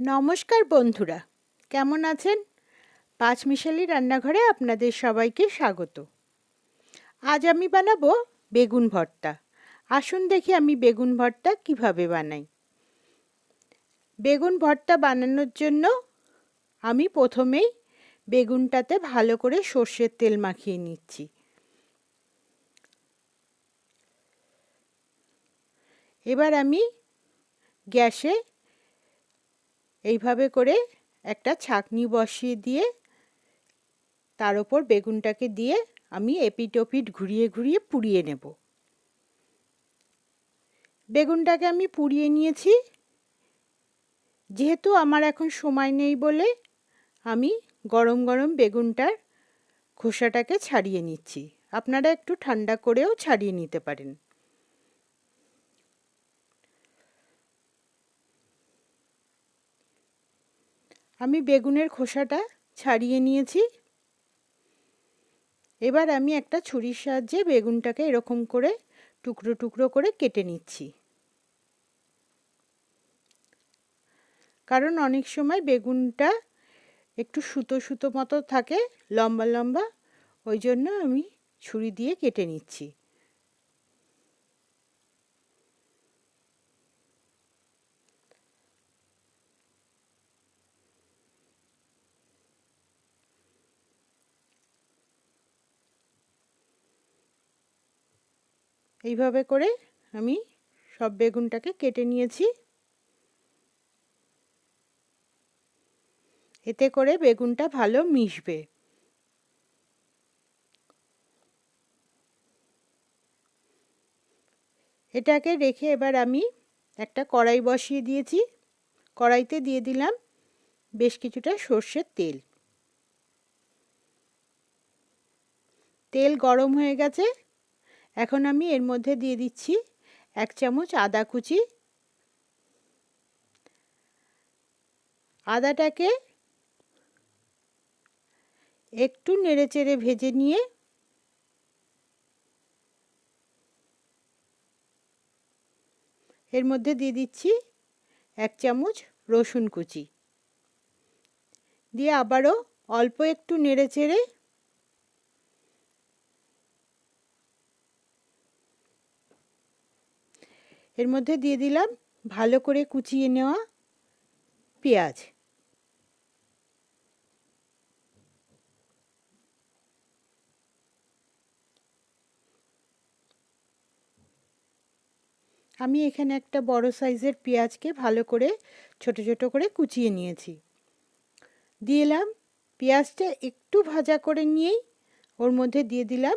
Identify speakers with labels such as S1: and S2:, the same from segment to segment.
S1: নমস্কার বন্ধুরা, কেমন আছেন? পাঁচ মিশালি রান্নাঘরে আপনাদের সবাইকে স্বাগত। আজ আমি বানাবো বেগুন ভর্তা। আসুন দেখি আমি বেগুন ভর্তা কীভাবে বানাই। বেগুন ভর্তা বানানোর জন্য আমি প্রথমেই বেগুনটাতে ভালো করে সর্ষের তেল মাখিয়ে নিচ্ছি। এবার আমি গ্যাসে এইভাবে করে একটা ছাকনি বসিয়ে দিয়ে তার ওপর বেগুনটাকে দিয়ে আমি এপিট ওপিট ঘুরিয়ে ঘুরিয়ে পুড়িয়ে নেব। বেগুনটাকে আমি পুড়িয়ে নিয়েছি। যেহেতু আমার এখন সময় নেই বলে আমি গরম গরম বেগুনটার খোসাটাকে ছাড়িয়ে নিচ্ছি। আপনারা একটু ঠান্ডা করেও ছাড়িয়ে নিতে পারেন। আমি বেগুনের খোসাটা ছাড়িয়ে নিয়েছি। এবার আমি একটা ছুরির সাহায্যে বেগুনটাকে এরকম করে টুকরো টুকরো করে কেটে নিচ্ছি। কারণ অনেক সময় বেগুনটা একটু সুতো সুতো মতো থাকে, লম্বা লম্বা, ওই জন্য আমি ছুরি দিয়ে কেটে নিচ্ছি। এইভাবে করে আমি সব বেগুনটাকে কেটে নিয়েছি। এতে করে বেগুনটা ভালো মিশবে। এটাকে রেখে এবার আমি একটা কড়াই বসিয়ে দিয়েছি। কড়াইতে দিয়ে দিলাম বেশ কিছুটা সর্ষের তেল। তেল গরম হয়ে গেছে। এখন আমি এর মধ্যে দিয়ে দিচ্ছি এক চামচ আদা কুচি। আদাটাকে একটু নেড়েচেড়ে ভেজে নিয়ে এর মধ্যে দিয়ে দিচ্ছি এক চামচ রসুন কুচি। দিয়ে আবারও অল্প একটু নেড়েচেড়ে এর মধ্যে দিয়ে দিলাম ভালো করে কুচিয়ে নেওয়া পেঁয়াজ। আমি এখানে একটা বড় সাইজের পেঁয়াজকে ভালো করে ছোট ছোট করে কুচিয়ে নিয়েছি। দিয়ে এলাম পেঁয়াজটা একটু ভাজা করে নিয়েই ওর মধ্যে দিয়ে দিলাম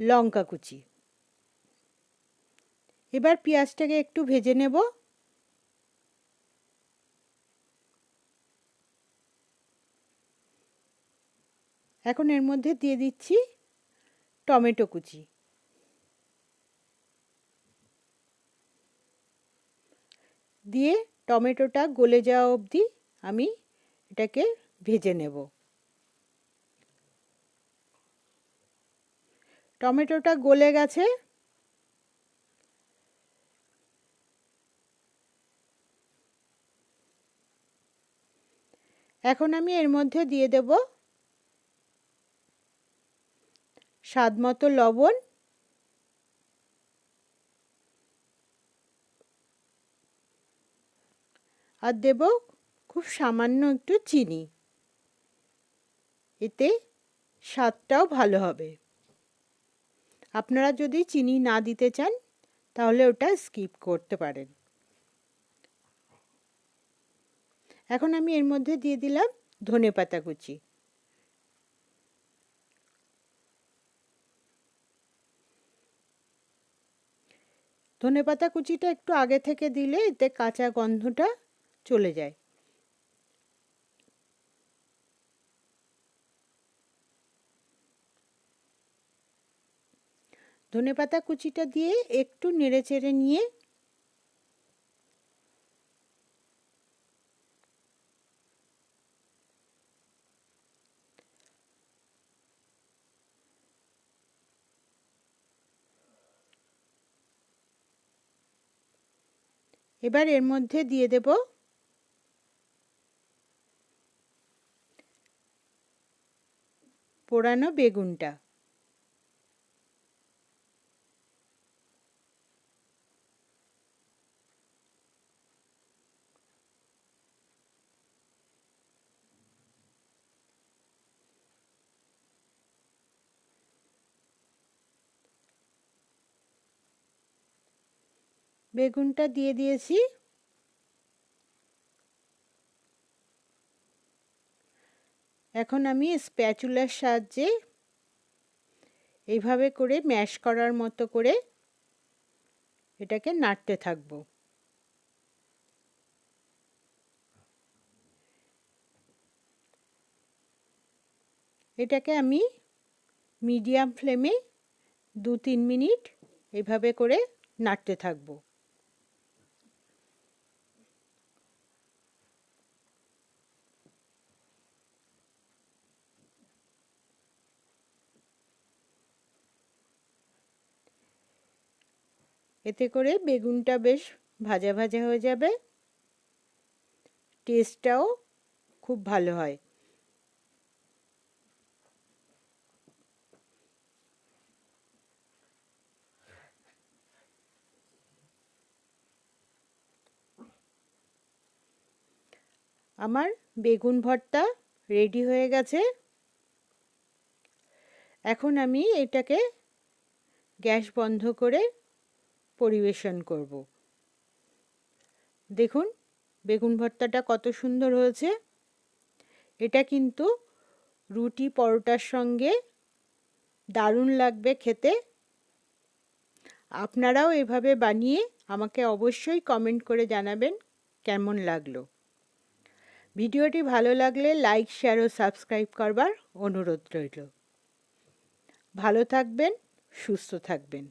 S1: লঙ্কা কুচি। এবার পেঁয়াজটাকে একটু ভেজে নেব। এখন এর মধ্যে দিয়ে দিচ্ছি টমেটো কুচি। দিয়ে টমেটোটা গলে যাওয়া অবধি আমি এটাকে ভেজে নেব। টমেটোটা গলে গেছে এখন আমি এর মধ্যে দিয়ে দেব স্বাদ মতো লবণ, আর দেব খুব সামান্য একটু চিনি। এতে স্বাদটাও ভালো হবে। আপনারা যদি চিনি না দিতে চান, তাহলে ওটা স্কিপ করতে পারেন। এখন আমি এর মধ্যে দিয়ে দিলাম ধনে পাতা কুচি। ধনে পাতা কুচিটা একটু আগে থেকে দিলে এতে কাঁচা গন্ধটা চলে যায়। ধনে পাতা কুচিটা দিয়ে একটু নেড়ে চেড়ে নিয়ে এবার এর মধ্যে দিয়ে দেব পোড়ানো বেগুনটা। বেগুনটা দিয়ে দিয়েছি। এখন আমি স্প্যাচুলার সাহায্যে এইভাবে করে ম্যাশ করার মতো করে এটাকে নাড়তে থাকব। এটাকে আমি মিডিয়াম ফ্লেমে দু তিন মিনিট এভাবে করে নাড়তে থাকব। এতে করে বেগুনটা বেশ ভাজা ভাজা হয়ে যাবে। টেস্টটাও খুব ভালো হয়। আমার বেগুন ভর্তা রেডি হয়ে গেছে। এখন আমি এটাকে গ্যাস বন্ধ করে পরিবেশন করব। দেখুন, বেগুন ভর্তাটা কত সুন্দর হয়েছে। এটা কিন্তু রুটি পরোটার সঙ্গে দারুণ লাগবে খেতে। আপনারাও এভাবে বানিয়ে আমাকে অবশ্যই কমেন্ট করে জানাবেন কেমন লাগল। ভিডিওটি ভালো লাগলে লাইক, শেয়ার ও সাবস্ক্রাইব করবার অনুরোধ রইল। ভালো থাকবেন, সুস্থ থাকবেন।